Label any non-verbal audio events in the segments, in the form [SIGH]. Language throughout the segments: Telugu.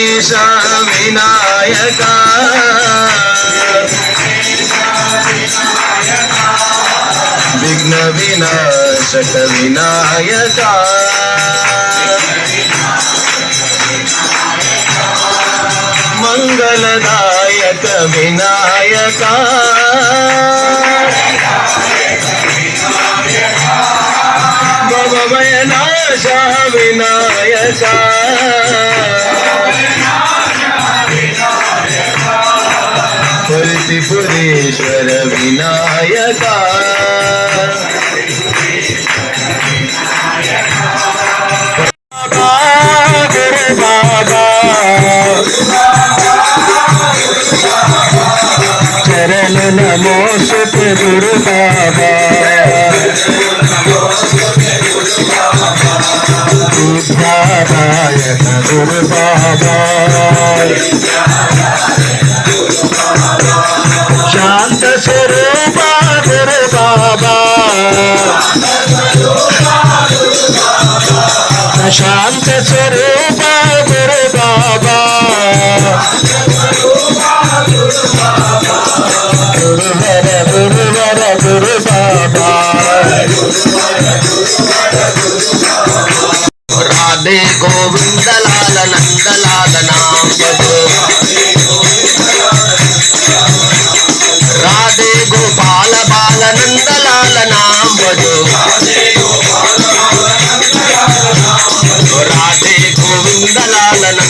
ईश विनायका। विघ्न विनाशक विनायका। मंगलदायक विनायका। भवभयनाश विनायका। त्रिपुरेश्वर विनायका चरण नमो सुत गुरु बाबा बुद्धारायण శాంత స్వరూప గురు బాబా గురువర గురువర గురు బాబా రాధే గోవిందలాల లాల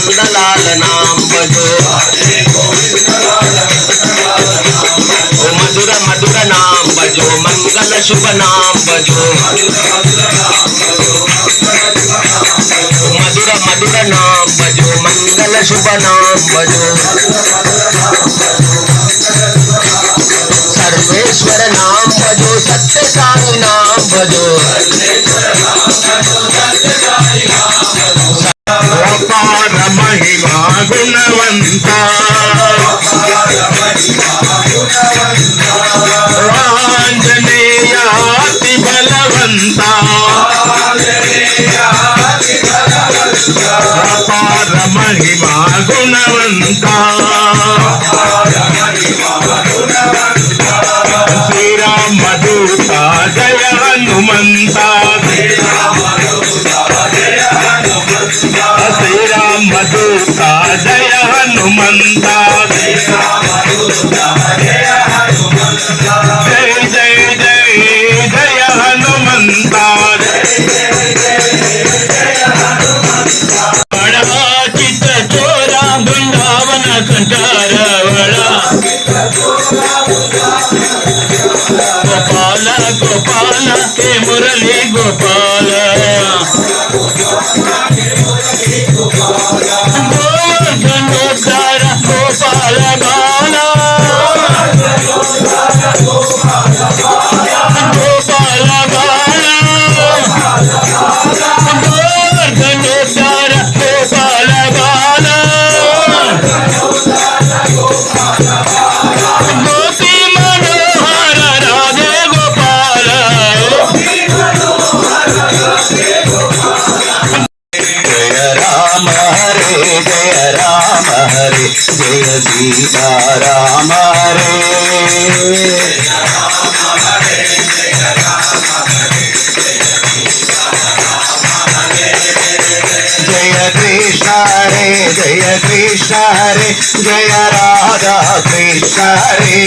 राम दलाल नाम बजो। ओ मधुर मधुर नाम बजो। मंगल शुभ नाम बजो। मधुर मधुर नाम बजो। मंगल शुभ नाम बजो। सर्वेश्वर नाम बजो। सत्य साई नाम बजो। బృందావన సంచార బడా గోపాల గోపాల హే మురళి గోపాల. రామ హరే జయ కృష్ణ హరే జయ కృష్ణ హరే జయ రాధా కృష్ణ హరే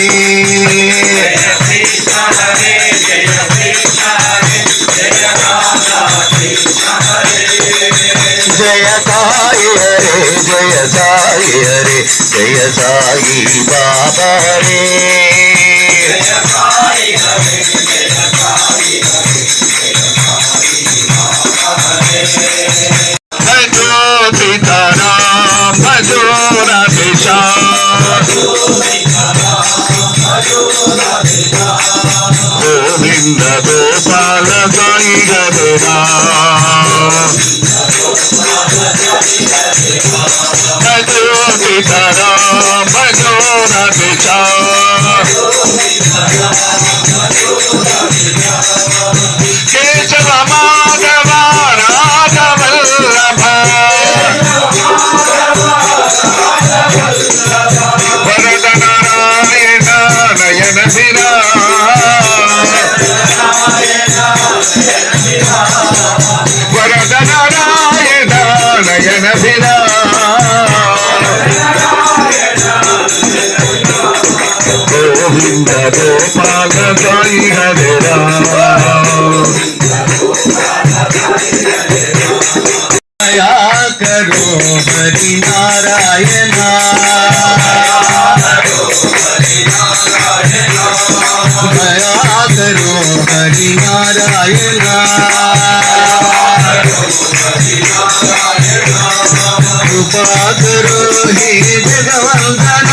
జయ சாயி ஹரே ஜெய சாயி பாபா ஹரே भजो सीताराम भजो राधेशा गोविंद गोपाल गंगा சீதாராம் गोपाल गाई हरे राया करो हरि नारायणा दया करो हरि नारायणा कृपा करो ही जगवंदना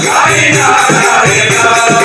Karina, Karina.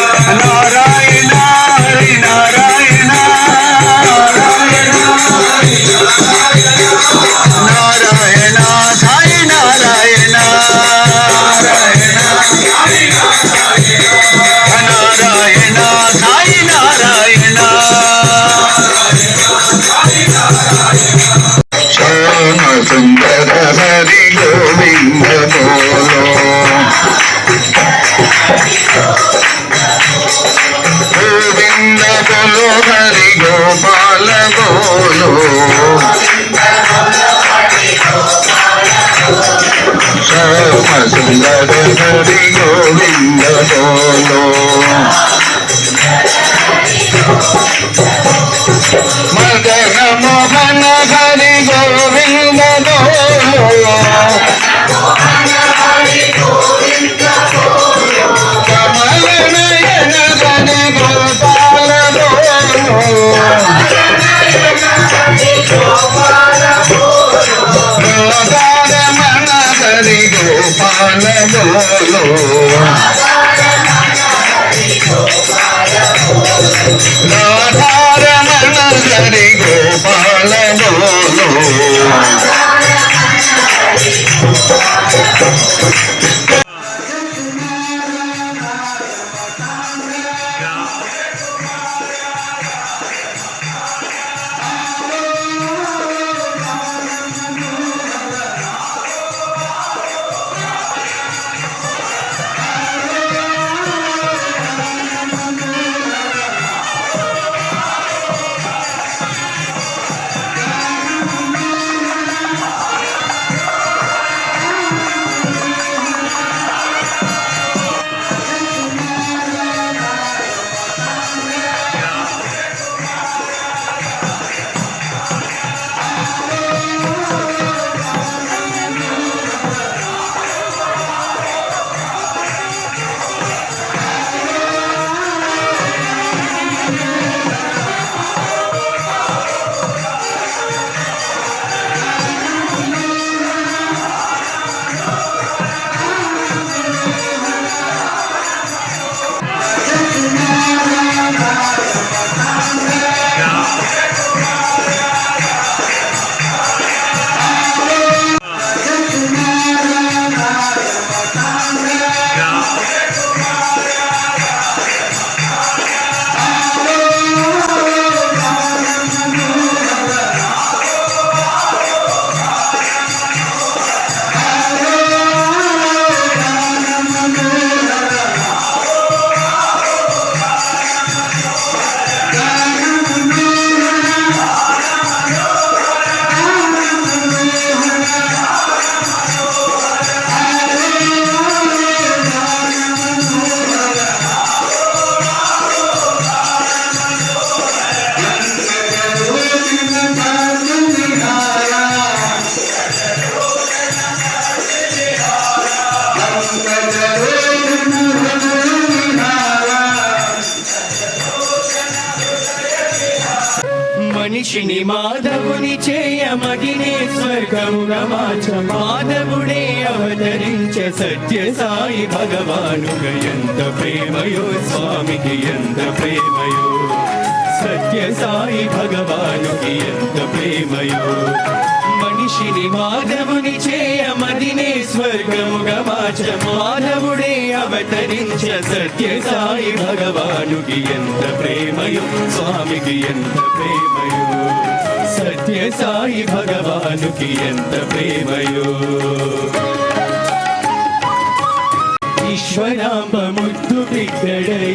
రాధారమణ హరి గోపాల బోలో మనిషిని మాధవుని చేయమగినే స్వర్గముగా మార్చ. మాధవుడే అవతరించ సత్య సాయి భగవానుగా ఎంత ప్రేమయో స్వామికి ఎంత ప్రేమయో. సత్య సాయి భగవానుకి ఎంత ప్రేమయో. మనిషిని మాధవుని చేయమదినే స్వర్గముగా మార్చ మాధవుడే అవతరించ సత్య సాయి భగవానుకి ఎంత ప్రేమయో స్వామికి ఎంత ప్రేమయో సత్య సాయి భగవానుకి ఎంత ప్రేమయో ఈశ్వరాంబ ముద్దు బిడ్డడై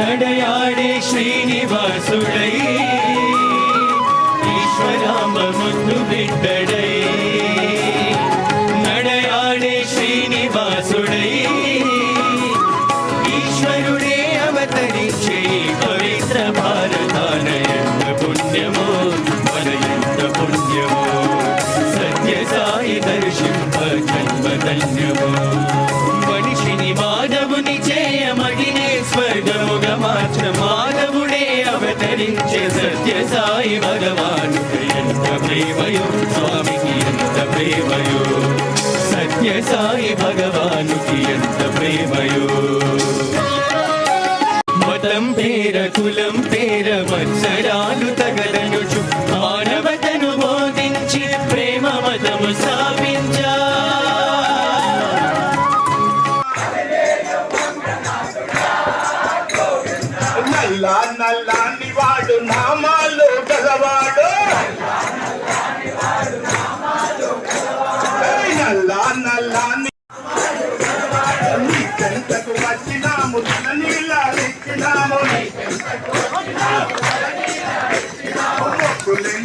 నడయాడే శ్రీనివాసుడై रामनु ఎంత మతం పేర కులం పేర మత్సరాలు తగలనుచు. మానవతను బోధించి ప్రేమ మతము సాపించా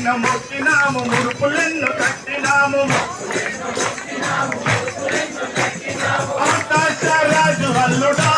ఎన్న మొక్కినాము ముడుపులెన్ను కట్టినాము. ఆకాశ రాజు అల్లుడా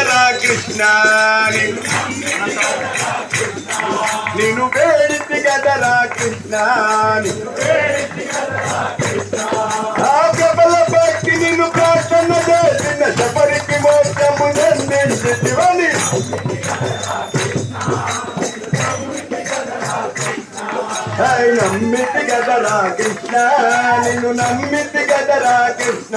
వెంకటరా కృష్ణ నేను వేడితి కదరా కృష్ణ కేవల నిన్ను ప్రార్థన చేసిన శబరికి మోక్షము నందించి నమ్మితి గదరా కృష్ణ నిన్ను నమ్మితి గదరా కృష్ణ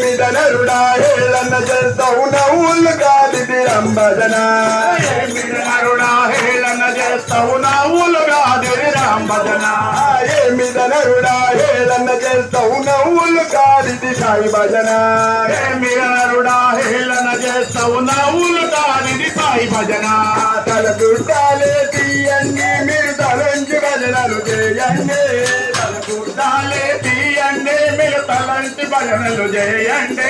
మిదనరుడా హేళన చేస్తావు నవ్వులు కాదిది రంభజన మిదనరుడా హేళన చేస్తావు నవ్వులు కాదిది రంభజన మిదనరుడా హేళన చేస్తావు నవ్వులు కాదిది సాయి భజన మిదనరుడా హేళన చేస్తావు నవ్వులు కాదిది సాయి భజన తల దుర్గాలే తీయండి మీరు తలంచి భజనలు చేయండి. తలంటి భజనలు చేయండి.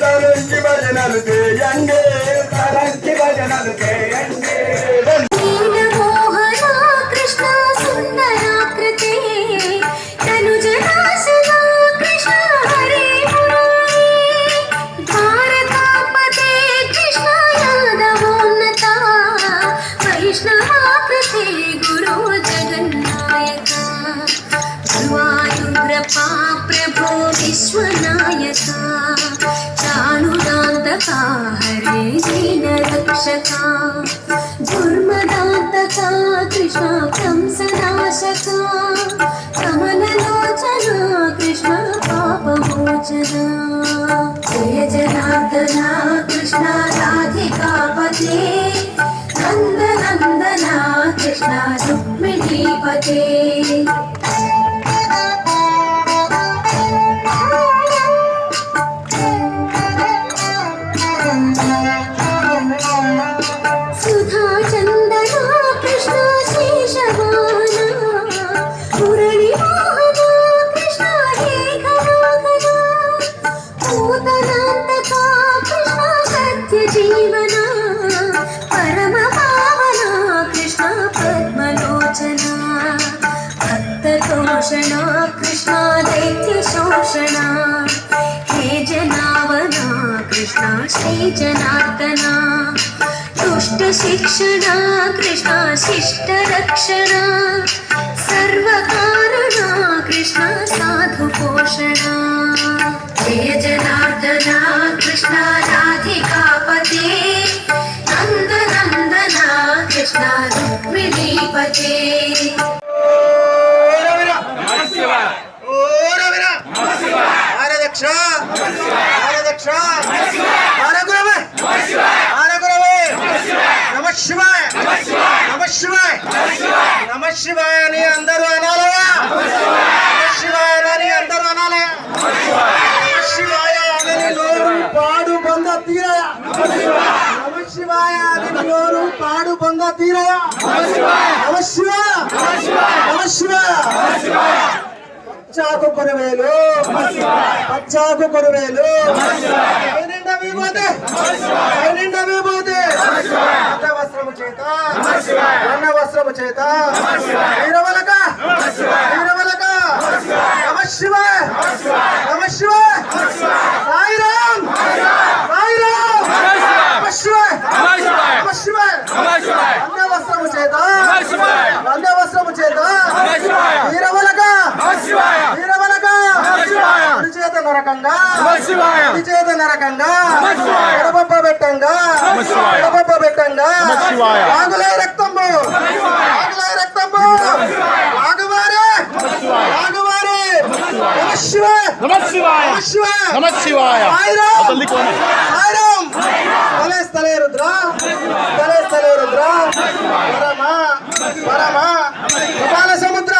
తలంటి భజనలు చేయండి. తలంటి భజనలు చేయండి. रक्षका दुर्मदान्तका कृष्ण कंसनाशका कमललोचना कृष्ण पापमोचना। जय जनार्दना कृष्ण राधिकापते नन्दनन्दना कृष्ण रुक्मिणीपते कृष्ण श्रीजनार्दना दुष्टशिक्षणा कृष्ण शिष्टरक्षणा सर्वकारणा कृष्ण साधुपोषणा जय जनार्दना कृष्ण राधिकापते नन्दनन्दना कृष्ण रुक्मिणीपते శివాయ అని అందరూ అనాలయా నమ శివాయ అని అందరూ అనాలయా నమ శివాయ అని నోరు పాడు బంద తీరయా నమ శివాయ అని నోరు పాడు బంద తీరయా నమ శివాయ నమ శివాయ పచ్చాకు కొరవేలు. పచ్చాకు కొరవేలు. పైనిండా విభూతి పైనిండా విభూతి అడ్డ వస్త్రము చేత. వర్ణ వస్త్రము చేత వీరవలక వీరవలక నమ శివాయ నమ శివాయ సాయిరామ్ సాయిరామ్ నమ శివాయ నమ శివాయ అన్న వస్త్రము చేత అన్న వస్త్రము చేత వీరవలక వీరవలక కుడి చేత నరకంగా చేత నరకంగా ఎడబొబ్బ పెట్టంగా ఎడబొబ్బ పెట్టంగా వాగులే రక్తము వాగులే రక్తము వాగువారే వాగువారే నమ శివాయ నమ శివాయ నమ శివాయ నమ శివాయ సాయిరామ్ తలే స్థలే రుద్ర. తలే స్థలే రుద్ర. పరమ. పరమ. కపాల సముద్ర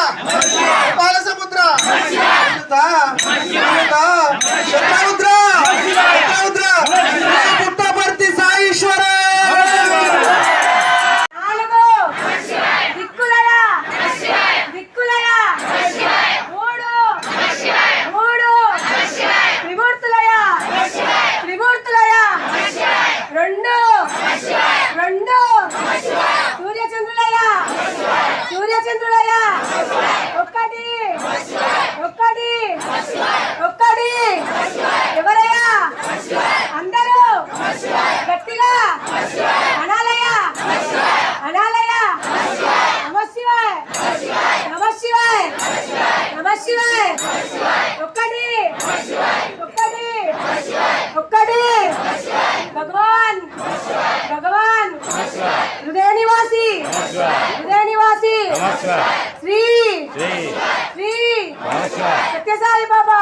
కపాల సముద్ర Let's [LAUGHS] go. శ్రీ శ్రీ సత్యసాయి బాబా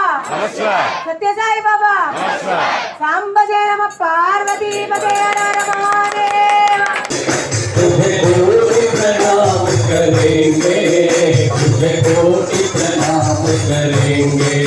సత్యసాయి బాబా సాంబ జయ నమ పార్వతీ పదే హర హర మహాదేవ कोटि प्रणाम करेंगे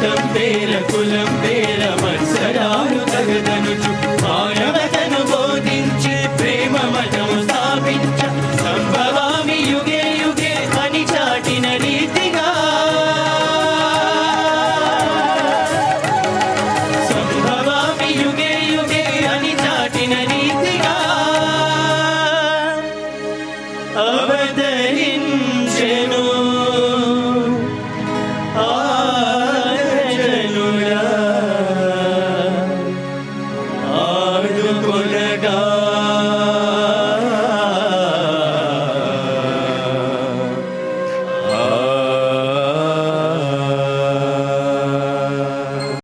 കൂട്ടം പേര കുലം പേര മത്സരാനുതകതനുഷു